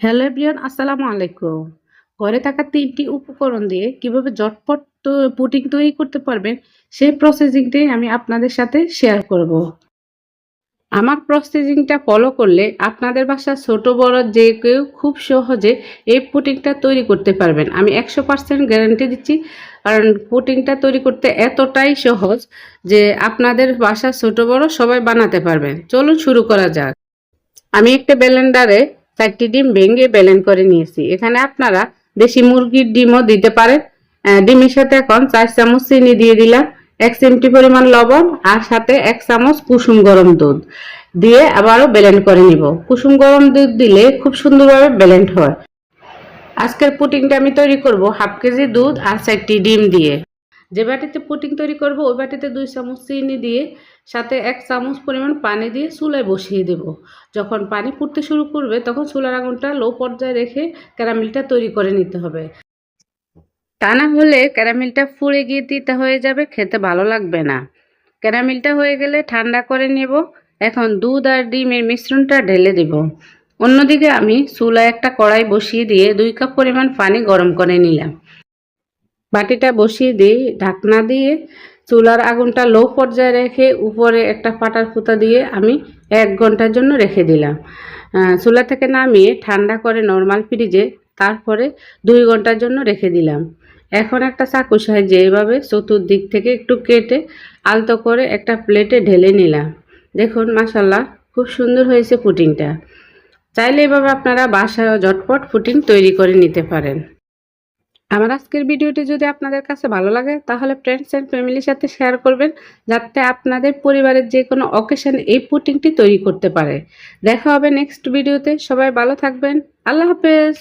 Hello everyone, আসসালামু আলাইকুম। ঘরে থাকা তিনটি উপকরণ দিয়ে কীভাবে জটপট পুডিং তৈরি করতে পারবেন, সেই প্রসেসিংটাই আমি আপনাদের সাথে শেয়ার করব। আমার প্রসেসিংটা ফলো করলে আপনাদের বাসা ছোট, বড় যে কেউ খুব সহজে এই পুটিংটা তৈরি করতে পারবেন। আমি একশো পার্সেন্ট গ্যারান্টি দিচ্ছি, কারণ পুটিংটা তৈরি করতে এতটাই সহজ যে আপনাদের বাসা ছোট, বড় সবাই বানাতে পারবেন। চলুন শুরু করা যাক। আমি একটা ব্লেন্ডারে চারটি ডিম ভেঙে ব্লেন্ড করে নিয়েছি। এখানে আপনারা দেশি মুরগির ডিমও দিতে পারেন। ডিমের সাথে এখন চার চামচ চিনি দিয়ে দিলাম, এক চিমটি পরিমাণ লবণ আর সাথে এক চামচ কুসুম গরম দুধ দিয়ে আবারও ব্লেন্ড করে নিব। কুসুম গরম দুধ দিলে খুব সুন্দরভাবে ব্লেন্ড হয়। আজকের পুটিংটা আমি তৈরি করব হাফ কেজি দুধ আর চারটি ডিম দিয়ে। যে বাটিতে পুটিং তৈরি করব, ওই বাটিতে দুই চামচ চিনি দিয়ে সাথে এক চামচ পরিমাণ পানি দিয়ে চুলায় বসিয়ে দেব। যখন পানি ফুটতে শুরু করবে, তখন চুলার আগুনটা লো পর্যায়ে রেখে ক্যারামেলটা তৈরি করে নিতে হবে। তা না হলে ক্যারামেলটা ফুড়ে গিয়ে তিতা হয়ে যাবে, খেতে ভালো লাগবে না। ক্যারামেলটা হয়ে গেলে ঠান্ডা করে নেব। এখন দুধ আর ডিমের মিশ্রণটা ঢেলে দেব। অন্যদিকে আমি চুলায় একটা কড়াই বসিয়ে দিয়ে দুই কাপ পরিমাণ পানি গরম করে নিলাম। বাটিটা বসিয়ে দিই, ঢাকনা দিয়ে চুলার আগুনটা লো পর্যায়ে রেখে উপরে একটা পাটার ফুতা দিয়ে আমি এক ঘণ্টার জন্য রেখে দিলাম। চুলা থেকে নামিয়ে ঠান্ডা করে নর্মাল ফ্রিজে তারপরে দুই ঘণ্টার জন্য রেখে দিলাম। এখন একটা চাকু সাহায্যে এভাবে চতুর্দিক থেকে একটু কেটে আলতো করে একটা প্লেটে ঢেলে নিলাম। দেখুন মাসাল্লাহ খুব সুন্দর হয়েছে পুটিংটা। চাইলে এভাবে আপনারা বাসায় ঝটপট পুটিং তৈরি করে নিতে পারেন। আমার আজকের ভিডিওটি যদি আপনাদের কাছে ভালো লাগে, তাহলে ফ্রেন্ডস অ্যান্ড ফ্যামিলির সাথে শেয়ার করবেন, যাতে আপনাদের পরিবারের যে কোনো অকেশন এই পুটিংটি তৈরি করতে পারে। দেখা হবে নেক্সট ভিডিওতে সবাই ভালো থাকবেন। আল্লাহ হাফেজ।